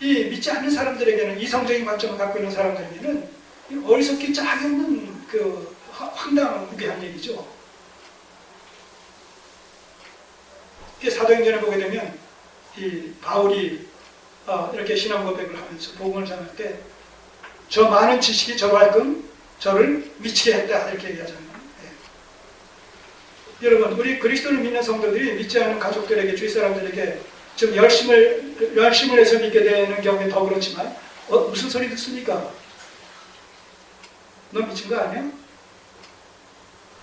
이 믿지 않는 사람들에게는 이성적인 관점을 갖고 있는 사람들에게는 이 어리석기 짝이 없는 그 화- 황당한 무게한 얘기죠. 이 사도행전을 보게 되면 이 바울이 어, 이렇게 신앙 고백을 하면서 복음을 전할 때 저 많은 지식이 저만큼 저를 미치게 했다 이렇게 얘기하잖아요. 예. 여러분 우리 그리스도를 믿는 성도들이 믿지 않는 가족들에게 주위 사람들에게 좀 열심을 열심을 해서 믿게 되는 경우에 더 그렇지만 어, 무슨 소리 듣습니까? 너 미친 거 아니야?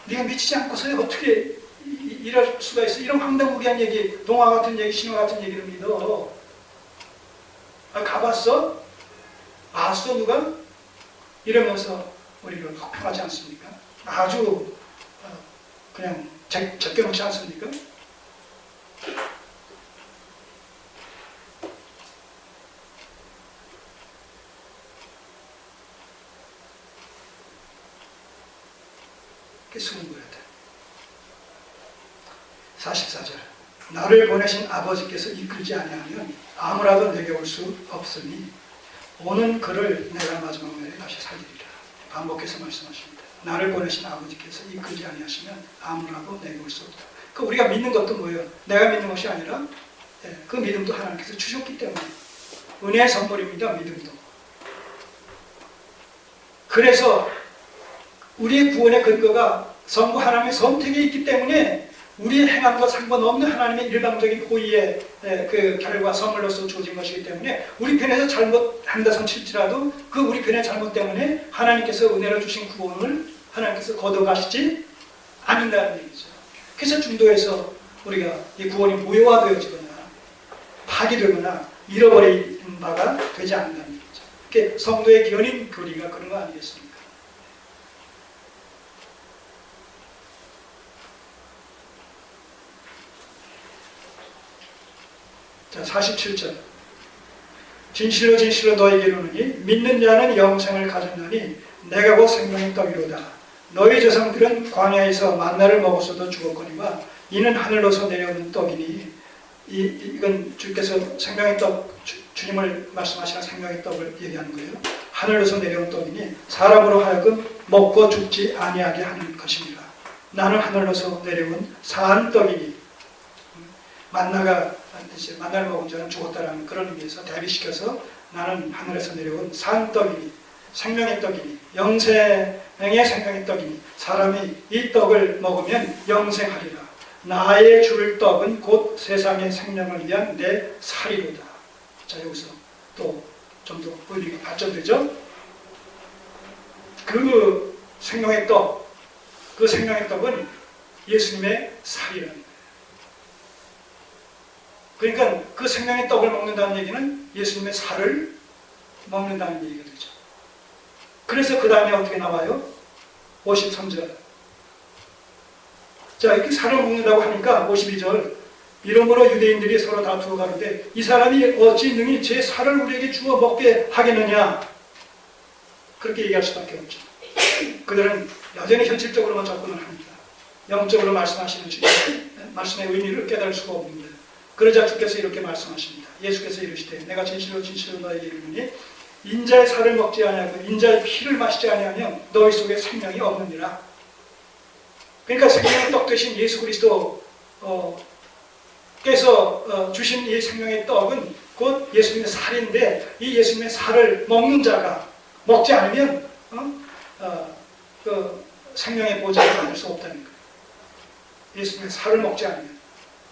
네가 미치지 않고서 어떻게 이럴 수가 있어? 이런 황당무계한 얘기, 동화 같은 얘기, 신화 같은 얘기를 믿어. 아, 가봤어? 봤어 누가? 이러면서 우리를 혹평하지 않습니까? 아주 어, 그냥 제, 제껴놓지 않습니까? 숨은 거야. 44절. 나를 보내신 아버지께서 이끌지 아니하면 아무라도 내게 올 수 없으니 오는 그를 내가 마지막 날에 다시 살리리라. 반복해서 말씀하십니다. 나를 보내신 아버지께서 이끌지 아니하시면 아무라도 내게 올 수 없다. 그 우리가 믿는 것도 뭐예요? 내가 믿는 것이 아니라 예, 그 믿음도 하나님께서 주셨기 때문에. 은혜의 선물입니다 믿음도. 그래서 우리의 구원의 근거가 성부 하나님의 선택에 있기 때문에 우리의 행함과 상관없는 하나님의 일방적인 호의의 에, 그 결과 선물로서 주어진 것이기 때문에 우리 편에서 잘못한다 칠지라도 그 우리 편의 잘못 때문에 하나님께서 은혜로 주신 구원을 하나님께서 거둬가시지 않는다는 얘기죠. 그래서 중도에서 우리가 이 구원이 무효화되어지거나 파기되거나 잃어버린 바가 되지 않는다는 얘기죠. 성도의 견인 교리가 그런 거 아니겠습니까? 47절. 진실로 진실로 너에게 이르노니 믿는 자는 영생을 가졌나니 내가 곧 생명의 떡이로다. 너희 조상들은 광야에서 만나를 먹었어도 죽었거니와 이는 하늘로서 내려오는 떡이니 이, 이건 주께서 생명의 떡 주, 주님을 말씀하시는 생명의 떡을 얘기하는 거예요. 하늘로서 내려온 떡이니 사람으로 하여금 먹고 죽지 아니하게 하는 것입니다. 나는 하늘로서 내려온 사한 떡이니 만나가 이제 만나를 먹은 자는 죽었다라는 그런 의미에서 대비시켜서 나는 하늘에서 내려온 산 떡이니 생명의 떡이니 영생의 생명의 떡이니 사람이 이 떡을 먹으면 영생하리라. 나의 줄 떡은 곧 세상의 생명을 위한 내 살이로다. 자 여기서 또 좀더 의미가 발전되죠. 그 생명의 떡, 그 생명의 떡은 예수님의 살이라는. 그러니까 그 생명의 떡을 먹는다는 얘기는 예수님의 살을 먹는다는 얘기가 되죠. 그래서 그 다음에 어떻게 나와요? 53절. 자, 이렇게 살을 먹는다고 하니까 52절. 이러므로 유대인들이 서로 다투어 가는데 이 사람이 어찌 능히 제 살을 우리에게 주어 먹게 하겠느냐? 그렇게 얘기할 수밖에 없죠. 그들은 여전히 현실적으로만 접근을 합니다. 영적으로 말씀하시는 주님, 말씀의 의미를 깨달을 수가 없습니다. 그러자 주께서 이렇게 말씀하십니다. 예수께서 이르시되 내가 진실로 진실로 너에게 이르노니 인자의 살을 먹지 아니하고 인자의 피를 마시지 아니하면 너희 속에 생명이 없느니라. 그러니까 생명의 떡 대신 예수 그리스도 어, 께서 어, 주신 이 생명의 떡은 곧 예수님의 살인데 이 예수님의 살을 먹는 자가 먹지 않으면 어? 어, 그 생명의 보장을 받을 수 없다는 거예요. 예수님의 살을 먹지 않으면.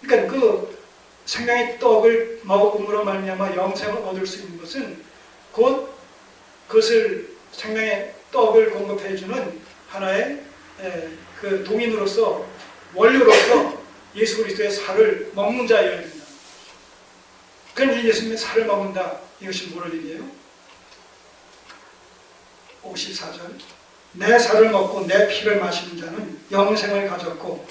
그러니까 그 생명의 떡을 먹음으로 말미암아 영생을 얻을 수 있는 것은 곧 그것을 생명의 떡을 공급해 주는 하나의 에, 그 동인으로서 원료로서 예수 그리스도의 살을 먹는 자여야 된다. 그럼 이 예수님의 살을 먹는다. 이것이 뭐를 얘기해요? 54절. 내 살을 먹고 내 피를 마시는 자는 영생을 가졌고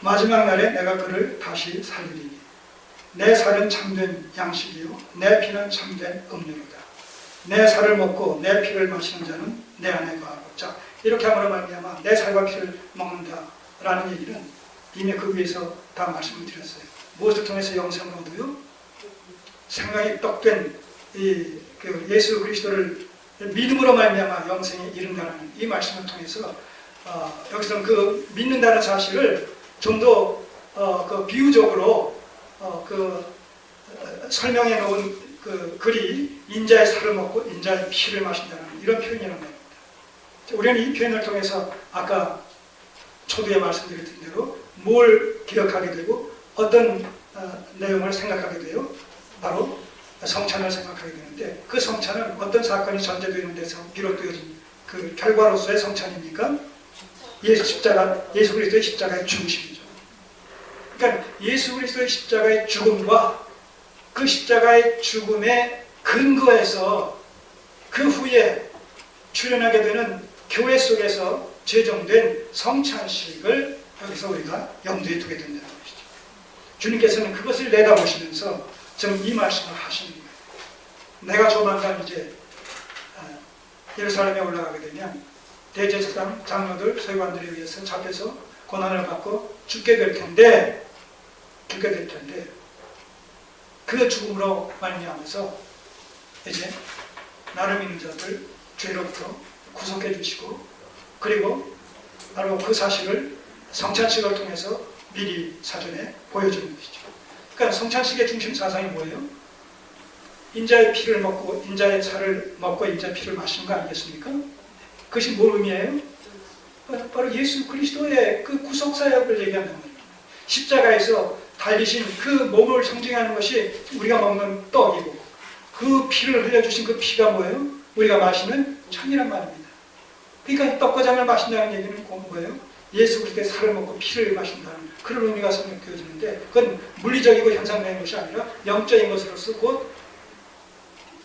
마지막 날에 내가 그를 다시 살리리니 내 살은 참된 양식이요 내 피는 참된 음료로다. 내 살을 먹고 내 피를 마시는 자는 내 안에 거하고 자 이렇게 함으로 말미암아 내 살과 피를 먹는다라는 얘기는 이미 그 위에서 다 말씀을 드렸어요. 무엇을 통해서 영생을 얻어요? 생명이 떡된 이, 그 예수 그리스도를 믿음으로 말미암아 영생에 이른다는 이 말씀을 통해서 어, 여기서는 그 믿는다는 사실을 좀더 어, 그 비유적으로 어, 그 어, 설명해 놓은 그 글이 인자의 살을 먹고 인자의 피를 마신다는 이런 표현이라는 겁니다. 우리는 이 표현을 통해서 아까 초두에 말씀드렸던 대로 뭘 기억하게 되고 어떤 어, 내용을 생각하게 돼요? 바로 성찬을 생각하게 되는데 그 성찬은 어떤 사건이 전제되는 데서 비롯되어진 그 결과로서의 성찬입니까? 예수 십자가, 예수 그리스도의 십자가의 죽으심이죠. 그러니까 예수 그리스도의 십자가의 죽음과 그 십자가의 죽음의 근거에서 그 후에 출현하게 되는 교회 속에서 제정된 성찬식을 여기서 우리가 염두에 두게 된다는 것이죠. 주님께서는 그것을 내다보시면서 지금 이 말씀을 하시는 거예요. 내가 조만간 이제 어, 예루살렘에 올라가게 되면 대제사장 장로들 서기관들에 의해서 잡혀서 고난을 받고 죽게 될 텐데 죽게 될 텐데 그 죽음으로 말미암아서 이제 나를 믿는 자들 죄로부터 구속해 주시고 그리고 바로 그 사실을 성찬식을 통해서 미리 사전에 보여주는 것이죠. 그러니까 성찬식의 중심 사상이 뭐예요? 인자의 피를 먹고 인자의 살을 먹고 인자의 피를 마시는 거 아니겠습니까? 그것이 뭘 의미해요? 바로- 바로 예수 그리스도의 그 구속 사역을 얘기하는 거예요. 십자가에서 달리신 그 몸을 상징하는 것이 우리가 먹는 떡이고 그 피를 흘려주신 그 피가 뭐예요? 우리가 마시는 천이란 말입니다. 그러니까 떡과 장을 마신다는 얘기는 곧 뭐예요? 예수 그리스도의 살을 먹고 피를 마신다는 그런 의미가 설명되어지는데 그건 물리적이고 현상적인 것이 아니라 영적인 것으로서 곧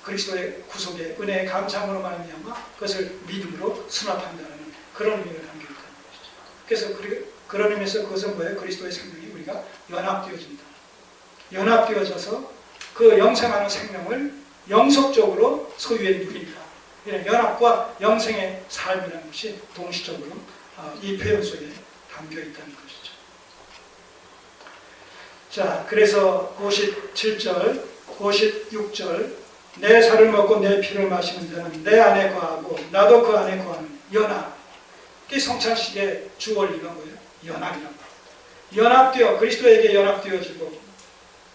그리스도의 구속의 은혜의 감상으로 말미암아 그것을 믿음으로 수납한다는 그런 의미가 담겨 있다는 것이죠. 그래서 그- 그런 의미에서 그것은 뭐예요? 그리스도의 생명이 우리가 연합되어진다. 연합되어져서 그 영생하는 생명을 영속적으로 소유해 누린다. 이런 연합과 영생의 삶이라는 것이 동시적으로 어, 이 표현 속에 담겨 있다는 것이죠. 자, 그래서 57절, 56절, 내 살을 먹고 내 피를 마시는 자는 내 안에 거하고 나도 그 안에 거하는 연합. 이 성찬식의 주 원리가 뭐예요? 연합이란 말이에요. 연합되어 그리스도에게 연합되어지고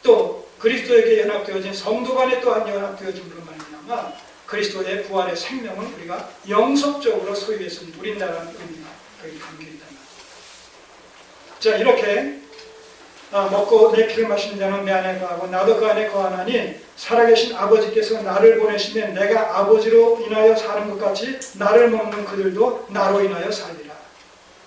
또 그리스도에게 연합되어진 성도 간에 또한 연합되어짐으로 말미암아 그리스도의 부활의 생명을 우리가 영속적으로 소유해서 누린다는 의미가 거기 담겨 있단 말이에요. 자 이렇게 아, 먹고 내 피를 마시는 자는 내 안에 거하고 나도 그 안에 거하나니 살아계신 아버지께서 나를 보내시면 내가 아버지로 인하여 사는 것 같이 나를 먹는 그들도 나로 인하여 살리라.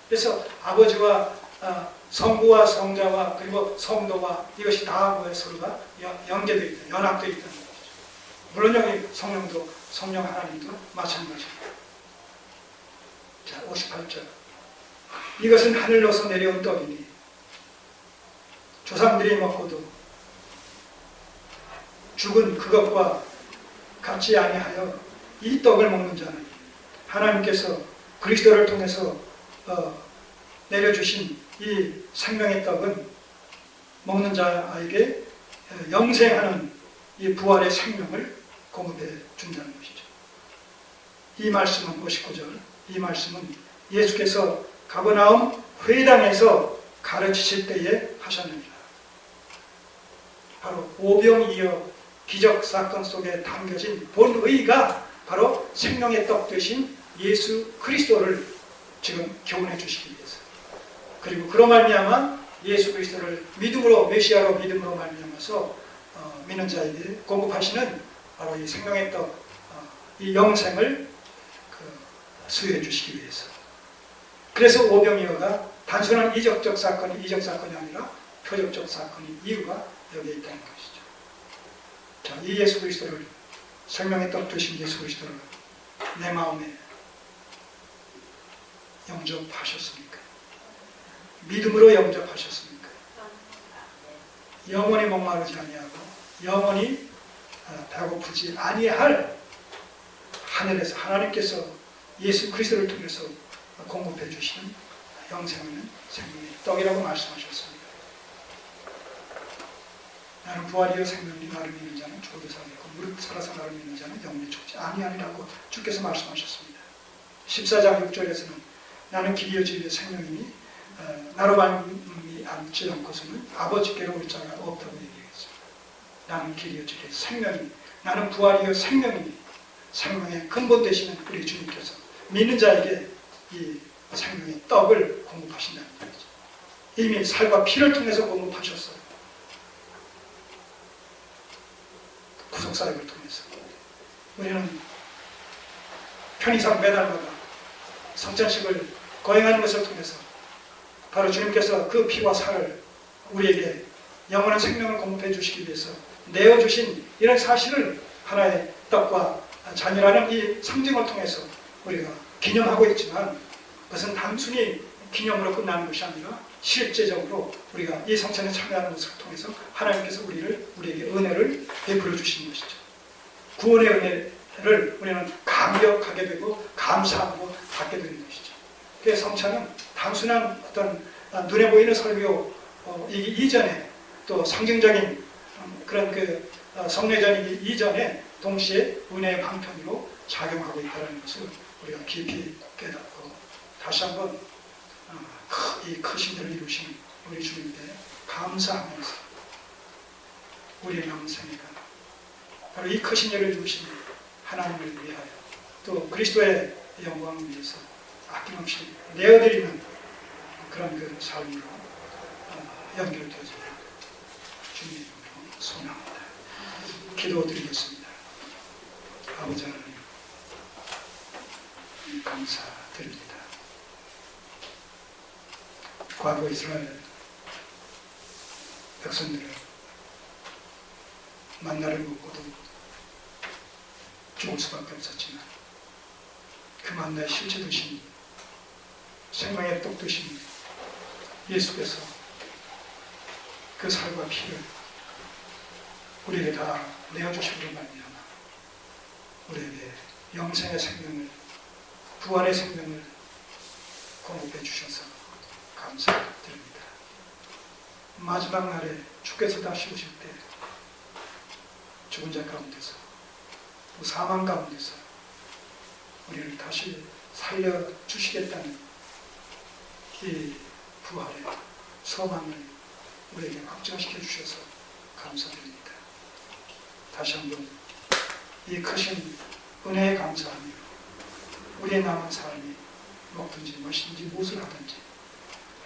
그래서 아버지와 아, 성부와 성자와 그리고 성도와 이것이 다 뭐에 서로가 연- 연계되어 있다, 연합되어 있다는 거죠. 물론 여기 성령도 성령 하나님도 마찬가지입니다. 자, 58절. 이것은 하늘로서 내려온 떡이니 조상들이 먹고도 죽은 그것과 같지 아니하여 이 떡을 먹는 자는 하나님께서 그리스도를 통해서 어, 내려주신 이 생명의 떡은 먹는 자에게 어, 영생하는 이 부활의 생명을 공급해 준다는 것이죠. 이 말씀은 59절, 이 말씀은 예수께서 가버나움 회당에서 가르치실 때에 하셨느니라. 바로 오병이어 기적 사건 속에 담겨진 본의가 바로 생명의 떡 되신 예수 그리스도를 지금 교훈해 주시기 위해서 그리고 그로 말미암아 예수 그리스도를 믿음으로 메시아로 믿음으로 말미암아서 어, 믿는 자에게 공급하시는 바로 이 생명의 떡, 어, 이 영생을 그, 수여해 주시기 위해서. 그래서 오병이어가 단순한 이적적 사건이 이적 사건이 아니라 표적적 사건인 이유가 여기에 있다는 것이죠. 자, 이 예수 그리스도를 생명의 떡 되신 예수 그리스도를 내 마음에 영접하셨습니까? 믿음으로 영접하셨습니까? 영원히 목마르지 아니하고 영원히 어, 배고프지 아니할 하늘에서 하나님께서 예수 그리스도를 통해서 공급해 주시는 영생하는 생명의 떡이라고 말씀하셨습니다. 나는 부활이여 생명이 나를 믿는 자는 죽어도 살겠고 무릇 살아서 나를 믿는 자는 영원히 죽지 아니하리라고 주께서 말씀하셨습니다. 14장 6절에서는 나는 길이여 진리여 생명이니 어, 나로 말미 않지 않고서는 아버지께로 올 자가 없다고 얘기했어요. 나는 길이여 진리여 생명이니 나는 부활이여 생명이니 생명의 근본 되시는 우리 주님께서 믿는 자에게 이 생명의 떡을 공급하신다는 거죠. 이미 살과 피를 통해서 공급하셨어요. 구속사역을 통해서. 우리는 편의상 매달마다 성찬식을 거행하는 것을 통해서 바로 주님께서 그 피와 살을 우리에게 영원한 생명을 공급해 주시기 위해서 내어주신 이런 사실을 하나의 떡과 잔이라는 이 상징을 통해서 우리가 기념하고 있지만 그것은 단순히 기념으로 끝나는 것이 아니라 실제적으로 우리가 이 성찬에 참여하는 것을 통해서 하나님께서 우리를 우리에게 은혜를 베풀어 주시는 것이죠. 구원의 은혜를 우리는 감격하게 되고 감사하고 받게 되는 것이죠. 그 성찬은 단순한 어떤 눈에 보이는 설교 어, 이 이전에 또 상징적인 음, 그런 그 어, 성례전이기 이전에 동시에 은혜의 방편으로 작용하고 있다는 것을 우리가 깊이 깨닫고 다시 한번 이 크신 일을 이루신 우리 주님께 감사하면서 우리의 남은 생애가 바로 이 크신 일을 이루신 하나님을 위하여 또 그리스도의 영광을 위해서 아낌없이 내어드리는 그런 그 삶으로 어, 연결되어지고 주님의 이름으로 소망합니다. 기도드리겠습니다. 아버지 하나님 감사드립니다. 과거 이스라엘 백성들을 만나를 먹고도 죽을 수밖에 없었지만 그 만나의 실체 되신 생명의 떡 되신 예수께서 그 살과 피를 우리에게 다 내어주심으로 말미암아 우리에게 영생의 생명을 부활의 생명을 공급해 주셔서 감사드립니다. 마지막 날에 주께서 다시 오실 때 죽은 자 가운데서 또 사망 가운데서 우리를 다시 살려 주시겠다는 이 부활의 소망을 우리에게 확정시켜 주셔서 감사드립니다. 다시 한번 이 크신 은혜에 감사하며 우리의 남은 삶이 먹든지 무엇인지 무엇을 하든지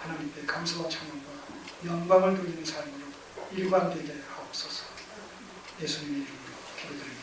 하나님께 감사와 찬양과 영광을 돌리는 삶으로 일관되게 하옵소서. 예수님의 이름으로 기도드립니다.